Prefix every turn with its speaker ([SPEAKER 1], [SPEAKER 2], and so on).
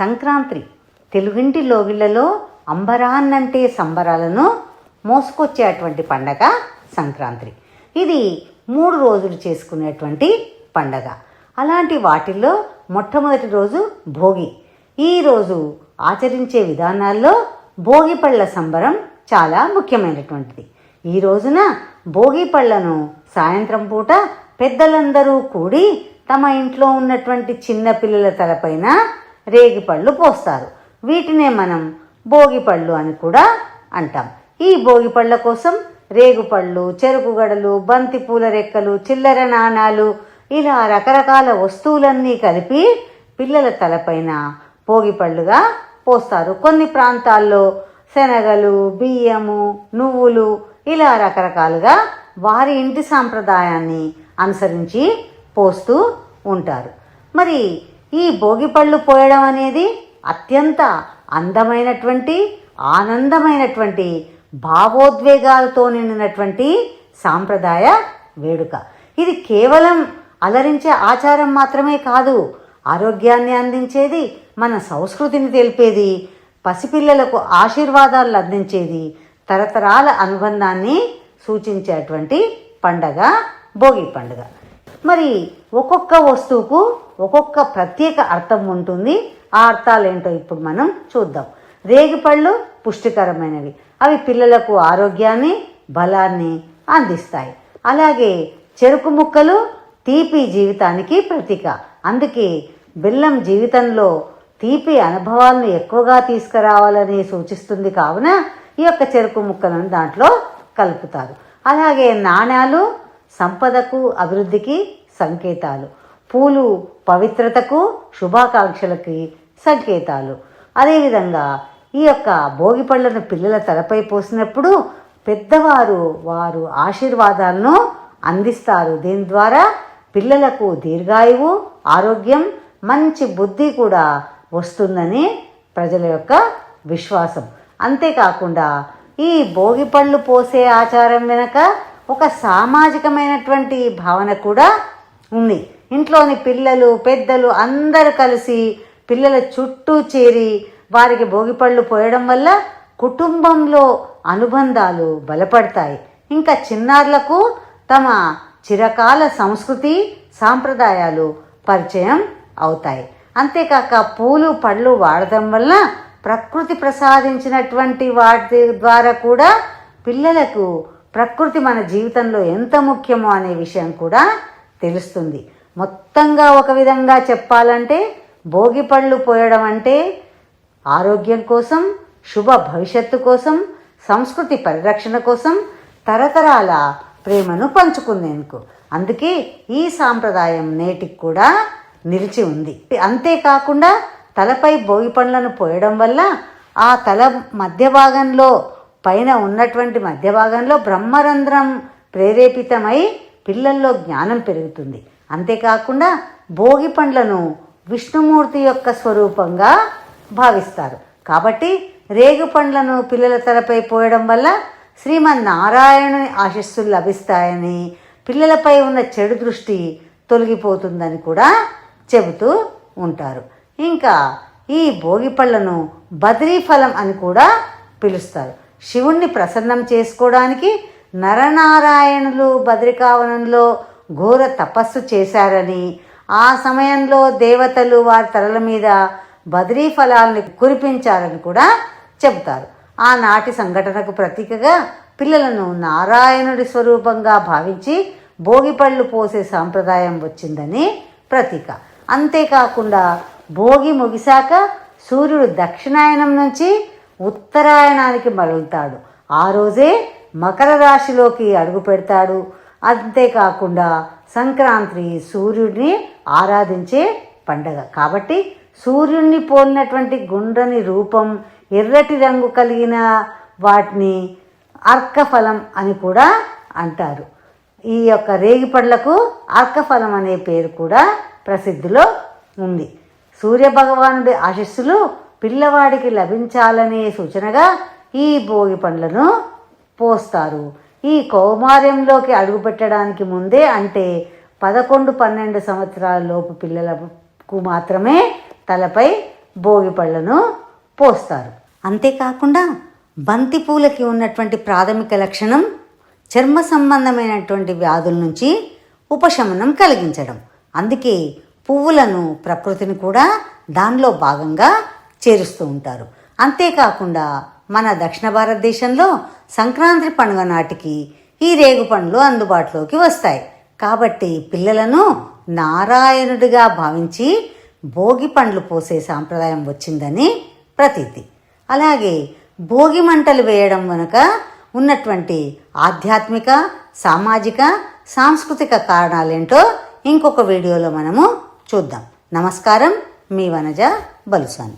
[SPEAKER 1] సంక్రాంతి తెలుగింటి లోగిళ్ళలో అంబరాన్నంటే సంబరాలను మోసుకొచ్చేటువంటి పండగ సంక్రాంతి. ఇది మూడు రోజులు చేసుకునేటువంటి పండగ. అలాంటి వాటిల్లో మొట్టమొదటి రోజు భోగి. ఈ రోజు ఆచరించే విధానాల్లో భోగి పళ్ళ సంబరం చాలా ముఖ్యమైనటువంటిది. ఈ రోజున భోగి పళ్ళను సాయంత్రం పూట పెద్దలందరూ కూడి తమ ఇంట్లో ఉన్నటువంటి చిన్న పిల్లల తలపైన రేగిపళ్ళు పోస్తారు. వీటినే మనం భోగిపళ్ళు అని కూడా అంటాం. ఈ భోగిపళ్ళ కోసం రేగుపళ్ళు చెరుకు గడలు బంతి పూల రెక్కలు చిల్లర నాణాలు ఇలా రకరకాల వస్తువులన్నీ కలిపి పిల్లల తలపైన భోగిపళ్ళుగా పోస్తారు. కొన్ని ప్రాంతాల్లో శనగలు బియ్యము నువ్వులు ఇలా రకరకాలుగా వారి ఇంటి సాంప్రదాయాన్ని అనుసరించి పోస్తూ ఉంటారు. మరి ఈ భోగిపళ్ళు పోయడం అనేది అత్యంత అందమైనటువంటి ఆనందమైనటువంటి భావోద్వేగాలతో నిండినటువంటి సాంప్రదాయ వేడుక. ఇది కేవలం అలరించే ఆచారం మాత్రమే కాదు ఆరోగ్యాన్ని అందించేది మన సంస్కృతిని తెలిపేది పసిపిల్లలకు ఆశీర్వాదాలు అందించేది తరతరాల అనుబంధాన్ని సూచించేటువంటి పండగ భోగి పండుగ. మరి ఒక్కొక్క వస్తువుకు ఒక్కొక్క ప్రత్యేక అర్థం ఉంటుంది. ఆ అర్థాలు ఏంటో ఇప్పుడు మనం చూద్దాం. రేగిపళ్ళు పుష్టికరమైనవి. అవి పిల్లలకు ఆరోగ్యాన్ని బలాన్ని అందిస్తాయి. అలాగే చెరుకు ముక్కలు తీపి జీవితానికి ప్రతీక. అందుకే బెల్లం జీవితంలో తీపి అనుభవాలను ఎక్కువగా తీసుకురావాలని సూచిస్తుంది కావున ఈ యొక్క చెరుకు ముక్కలను దాంట్లో కలుపుతారు. అలాగే నాణ్యాలు సంపదకు అభివృద్ధికి సంకేతాలు. పూలు పవిత్రతకు శుభాకాంక్షలకి సంకేతాలు. అదేవిధంగా ఈ యొక్క భోగి పళ్ళను పిల్లల తలపై పోసినప్పుడు పెద్దవారు వారు ఆశీర్వాదాలను అందిస్తారు. దీని ద్వారా పిల్లలకు దీర్ఘాయువు ఆరోగ్యం మంచి బుద్ధి కూడా వస్తుందని ప్రజల యొక్క విశ్వాసం. అంతేకాకుండా ఈ భోగి పళ్ళు పోసే ఆచారం వెనక ఒక సామాజికమైనటువంటి భావన కూడా ఉంది. ఇంట్లోని పిల్లలు పెద్దలు అందరూ కలిసి పిల్లల చుట్టూ చేరి వారికి భోగిపళ్ళు పోయడం వల్ల కుటుంబంలో అనుబంధాలు బలపడతాయి. ఇంకా చిన్నారులకు తమ చిరకాల సంస్కృతి సాంప్రదాయాలు పరిచయం అవుతాయి. అంతేకాక పూలు పళ్ళు వాడటం వల్ల ప్రకృతి ప్రసాదించినటువంటి వాటి ద్వారా కూడా పిల్లలకు ప్రకృతి మన జీవితంలో ఎంత ముఖ్యమో అనే విషయం కూడా తెలుస్తుంది. మొత్తంగా ఒక విధంగా చెప్పాలంటే భోగి పళ్ళు పోయడం అంటే ఆరోగ్యం కోసం శుభ భవిష్యత్తు కోసం సంస్కృతి పరిరక్షణ కోసం తరతరాల ప్రేమను పంచుకునేందుకు. అందుకే ఈ సాంప్రదాయం నేటికి కూడా నిలిచి ఉంది. అంతేకాకుండా తలపై భోగి పండ్లను పోయడం వల్ల ఆ తల మధ్య భాగంలో పైన ఉన్నటువంటి మధ్య భాగంలో బ్రహ్మరంధ్రం ప్రేరేపితమై పిల్లల్లో జ్ఞానం పెరుగుతుంది. అంతేకాకుండా భోగి పండ్లను విష్ణుమూర్తి యొక్క స్వరూపంగా భావిస్తారు. కాబట్టి రేగు పండ్లను పిల్లల తలపై పోయడం వల్ల శ్రీమన్నారాయణుని ఆశస్సులు లభిస్తాయని పిల్లలపై ఉన్న చెడు దృష్టి తొలగిపోతుందని కూడా చెబుతూ ఉంటారు. ఇంకా ఈ భోగి పళ్ళను బద్రీ ఫలం అని కూడా పిలుస్తారు. శివుణ్ణి ప్రసన్నం చేసుకోవడానికి నరనారాయణులు బద్రికావనంలో ఘోర తపస్సు చేశారని ఆ సమయంలో దేవతలు వారి తలల మీద బద్రీ ఫలాల్ని కురిపించారని కూడా చెబుతారు. ఆనాటి సంఘటనకు ప్రతీకగా పిల్లలను నారాయణుడి స్వరూపంగా భావించి భోగిపళ్ళు పోసే సాంప్రదాయం వచ్చిందని ప్రతీక. అంతేకాకుండా భోగి ముగిశాక సూర్యుడు దక్షిణాయనం నుంచి ఉత్తరాయణానికి మరలుతాడు. ఆ రోజే మకర రాశిలోకి అడుగు పెడతాడు. అంతేకాకుండా సంక్రాంతి సూర్యుడిని ఆరాధించే పండగ. కాబట్టి సూర్యుడిని పోలినటువంటి గుండ్రని రూపం ఎర్రటి రంగు కలిగిన వాటిని అర్కఫలం అని కూడా అంటారు. ఈ యొక్క రేగిపండ్లకు అర్కఫలం అనే పేరు కూడా ప్రసిద్ధిలో ఉంది. సూర్యభగవానుడి ఆశస్సులు పిల్లవాడికి లభించాలనే సూచనగా ఈ భోగి పండ్లను పోస్తారు. ఈ కౌమార్యంలోకి అడుగుపెట్టడానికి ముందే అంటే పదకొండు పన్నెండు సంవత్సరాల లోపు పిల్లలకు మాత్రమే తలపై భోగి పళ్ళను పోస్తారు. అంతేకాకుండా బంతిపూలకి ఉన్నటువంటి ప్రాథమిక లక్షణం చర్మ సంబంధమైనటువంటి వ్యాధుల నుంచి ఉపశమనం కలిగించడం. అందుకే పువ్వులను ప్రకృతిని కూడా దానిలో భాగంగా చేరుస్తూ ఉంటారు. అంతేకాకుండా మన దక్షిణ భారతదేశంలో సంక్రాంతి పండుగ నాటికి ఈ రేగు పండ్లు అందుబాటులోకి వస్తాయి. కాబట్టి పిల్లలను నారాయణుడిగా భావించి భోగి పండ్లు పోసే సాంప్రదాయం వచ్చిందని ప్రతీతి. అలాగే భోగి మంటలు వేయడం వెనుక ఉన్నటువంటి ఆధ్యాత్మిక సామాజిక సాంస్కృతిక కారణాలేంటో ఇంకొక వీడియోలో మనము చూద్దాం. నమస్కారం మీ వనజ బలుసాని.